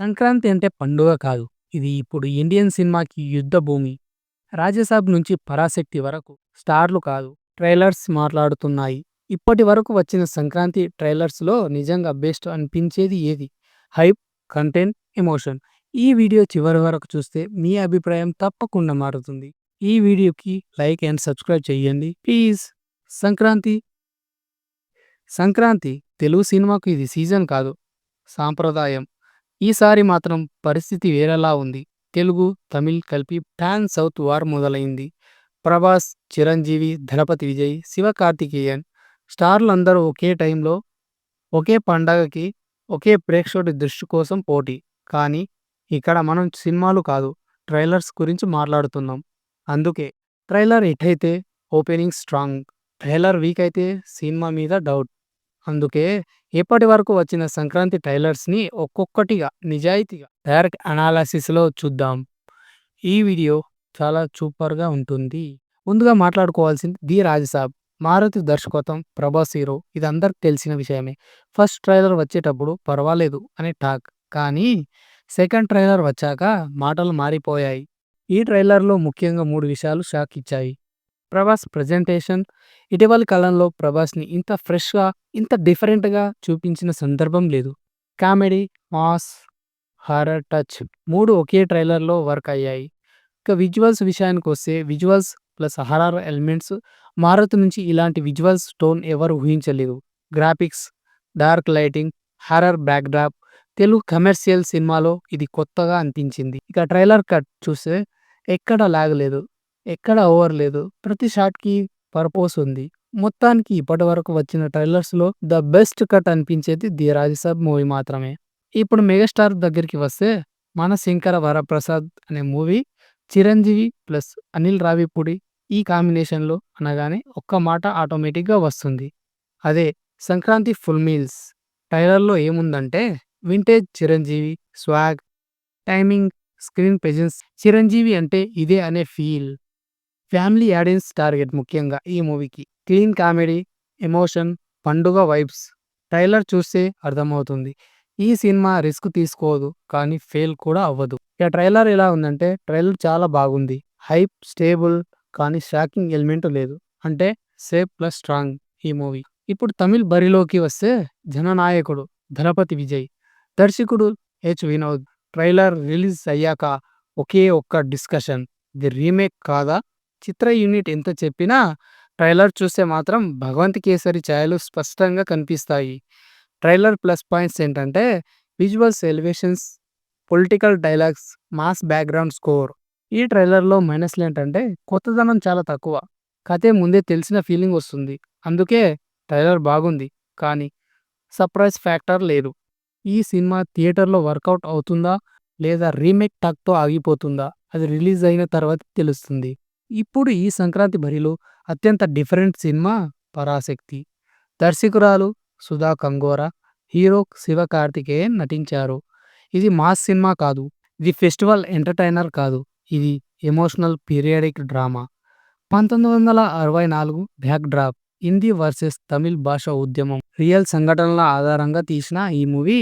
సంక్రాంతి అంటే పండుగ కాదు. ఇది ఇప్పుడు ఇండియన్ సినిమాకి యుద్ధ భూమి. 'రాజసాబ్' నుంచి 'పరాశక్తి' వరకు స్టార్లు కాదు, ట్రైలర్స్ మాట్లాడుతున్నాయి. ఇప్పటి వరకు వచ్చిన సంక్రాంతి ట్రైలర్స్‌లో నిజంగా బెస్ట్ అనిపించేది ఏది? Hype, content, emotion. ఈ వీడియో చివరి వరకు చూస్తే మీ అభిప్రాయం తప్పకుండా మారుతుంది. ఈ వీడియోకి లైక్ అండ్ సబ్స్క్రైబ్ చేయండి ప్లీజ్. సంక్రాంతి సంక్రాంతి తెలుగు సినిమాకు ఇది సీజన్ కాదు, సాంప్రదాయం. ఈసారి మాత్రం పరిస్థితి వేరేలా ఉంది. తెలుగు, తమిళ్ కలిపి ప్యాన్ సౌత్ వార్ మొదలైంది. ప్రభాస్, చిరంజీవి, ధనపతి విజయ్, శివ కార్తికేయన్ స్టార్లందరూ ఒకే టైంలో, ఒకే పండగకి, ఒకే ప్రేక్షకుడి దృష్టి కోసం పోటీ. కానీ ఇక్కడ మనం సినిమాలు కాదు, ట్రైలర్స్ గురించి మాట్లాడుతున్నాం. అందుకే ట్రైలర్ హిట్ అయితే ఓపెనింగ్ స్ట్రాంగ్, ట్రైలర్ వీక్ అయితే సినిమా మీద డౌట్. అందుకే ఇప్పటి వరకు వచ్చిన సంక్రాంతి టైలర్స్ని ఒక్కొక్కటిగా నిజాయితీగా డైరెక్ట్ అనాలసిస్లో చూద్దాం. ఈ వీడియో చాలా సూపర్‌గా ఉంటుంది. ముందుగా మాట్లాడుకోవాల్సింది 'ది రాజసాబ్'. మారుతి దర్శకత్వం, ప్రభాస్ హీరో ఇది అందరికి తెలిసిన విషయమే. ఫస్ట్ ట్రైలర్ వచ్చేటప్పుడు పర్వాలేదు అనే టాక్. కానీ సెకండ్ ట్రైలర్ వచ్చాక మాటలు మారిపోయాయి. ఈ ట్రైలర్‌లో ముఖ్యంగా మూడు విషయాలు షాక్ ఇచ్చాయి. ప్రభాస్ ప్రెజెంటేషన్ ఇటీవలి కాలంలో ప్రభాస్‌ని ఇంత ఫ్రెష్‌గా, ఇంత డిఫరెంట్‌గా చూపించిన సందర్భం లేదు. కామెడీ, మాస్, హారర్ టచ్ మూడు ఒకే ట్రైలర్‌లో వర్క్ అయ్యాయి. ఇక విజువల్స్ విషయానికి వస్తే visuals plus horror elements Maruthi నుంచి ఇలాంటి విజువల్స్ టోన్ ఎవరు ఊహించలేదు. Graphics, dark lighting, horror backdrop Telugu commercial సినిమాలో ఇది కొత్తగా అనిపించింది. ఇక ట్రైలర్ కట్ చూస్తే ఎక్కడా లాగలేదు ఎక్కడ ఓవర్ లేదు. ప్రతి షాట్‌కి పర్పోస్ ఉంది. మొత్తానికి ఇప్పటివరకు వచ్చిన ట్రైలర్స్‌లో ద బెస్ట్ కట్ అనిపించేది 'ది రాజసాబ్' మూవీ మాత్రమే. ఇప్పుడు మెగాస్టార్ దగ్గరికి వస్తే 'మన శంకర వరప్రసాద్' అనే మూవీ చిరంజీవి ప్లస్ అనిల్ రావిపూడి ఈ కాంబినేషన్‌లో అనగానే ఒక్క మాట ఆటోమేటిక్‌గా వస్తుంది. అదే సంక్రాంతి ఫుల్ మీల్స్. ట్రైలర్‌లో ఏముందంటే vintage Chiranjeevi swag, timing, screen presence Chiranjeevi అంటే ఇదే అనే ఫీల్. ఫ్యామిలీ ఆడియన్స్ టార్గెట్ ముఖ్యంగా ఈ మూవీకి. క్లీన్ కామెడీ, ఎమోషన్, పండుగ వైబ్స్ ట్రైలర్ చూస్తే అర్థమవుతుంది. ఈ సినిమా రిస్క్ తీసుకోదు కానీ ఫెయిల్ కూడా అవ్వదు. ఇక ట్రైలర్ ఎలా ఉందంటే ట్రైలర్ చాలా బాగుంది. హైప్, స్టేబుల్ కానీ షాకింగ్ ఎలిమెంట్ లేదు. అంటే సేఫ్ ప్లస్ స్ట్రాంగ్ ఈ మూవీ. ఇప్పుడు తమిళ్ బరిలోకి వస్తే జననాయకుడు దళపతి విజయ్, దర్శకుడు హెచ్ వినోద్. ట్రైలర్ రిలీజ్ అయ్యాక ఒకే ఒక్క డిస్కషన్ ఇది రీమేక్ కాదా? చిత్ర యూనిట్ ఎంత చెప్పినా ట్రైలర్ చూస్తే మాత్రం భగవంత్ కేసరి ఛాయలు స్పష్టంగా కనిపిస్తాయి. ట్రైలర్ ప్లస్ పాయింట్స్ ఏంటంటే visuals, elevations, political dialogues, mass background score. ఈ ట్రైలర్‌లో మైనస్‌లేంటంటే కొత్తదనం చాలా తక్కువ. కథే ముందే తెలిసిన ఫీలింగ్ వస్తుంది. అందుకే ట్రైలర్ బాగుంది కానీ సర్ప్రైజ్ ఫ్యాక్టర్ లేదు. ఈ సినిమా థియేటర్‌లో వర్కౌట్ అవుతుందా? లేదా రీమేక్ టాక్‌తో ఆగిపోతుందా? అది రిలీజ్ అయిన తర్వాత తెలుస్తుంది. ఇప్పుడు ఈ సంక్రాంతి బరిలో అత్యంత డిఫరెంట్ సినిమా 'పరాశక్తి'. దర్శకురాలు సుధా కంగోరా హీరో శివకార్తికేయన్ నటించారు. ఇది మాస్ సినిమా కాదు. ఇది ఫెస్టివల్ ఎంటర్‌టైనర్ కాదు. ఇది ఎమోషనల్ పీరియడిక్ డ్రామా. పంతొమ్మిది వందల అరవై నాలుగు backdrop Hindi versus Tamil భాష ఉద్యమం. రియల్ సంఘటనల ఆధారంగా తీసిన ఈ మూవీ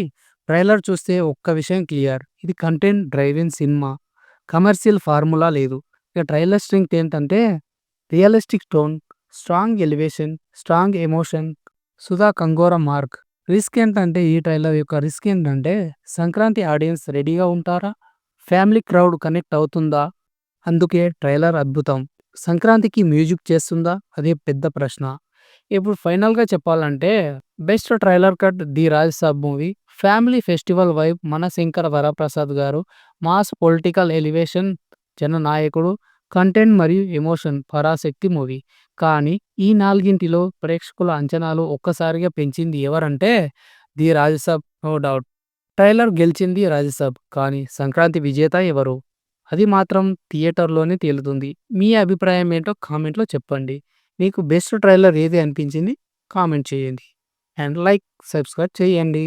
ట్రైలర్ చూస్తే ఒక్క విషయం క్లియర్. ఇది content driving cinema. Commercial formula లేదు. ఇక ట్రైలర్ స్ట్రెంగ్త్ ఏంటంటే realistic tone, strong elevation, strong emotion. Sudha Kongara mark. Risk ఏంటంటే ఈ ట్రైలర్ యొక్క రిస్క్ ఏంటంటే సంక్రాంతి ఆడియన్స్ రెడీగా ఉంటారా? ఫ్యామిలీ క్రౌడ్ కనెక్ట్ అవుతుందా? అందుకే ట్రైలర్ అద్భుతం. సంక్రాంతికి మ్యూజిక్ చేస్తుందా? అదే పెద్ద ప్రశ్న. ఇప్పుడు ఫైనల్‌గా చెప్పాలంటే best trailer cut 'the Rajasaab' movie. Family festival vibe 'Mana Shankar Varaprasad' garu. Mass political elevation 'Jananayakudu'. Content మరియు ఎమోషన్ 'పరాశక్తి' మూవీ. కానీ ఈ నాలుగింటిలో ప్రేక్షకుల అంచనాలు ఒక్కసారిగా పెంచింది ఎవరంటే 'the Rajasaab' no doubt. Trailer గెలిచింది 'రాజసాబ్' కానీ సంక్రాంతి విజేత ఎవరు? అది మాత్రం థియేటర్‌లోనే తేలుతుంది. మీ అభిప్రాయం ఏంటో కామెంట్‌లో చెప్పండి. మీకు బెస్ట్ ట్రైలర్ ఏది అనిపించింది? కామెంట్ చేయండి. అండ్ లైక్, సబ్స్క్రైబ్ చేయండి.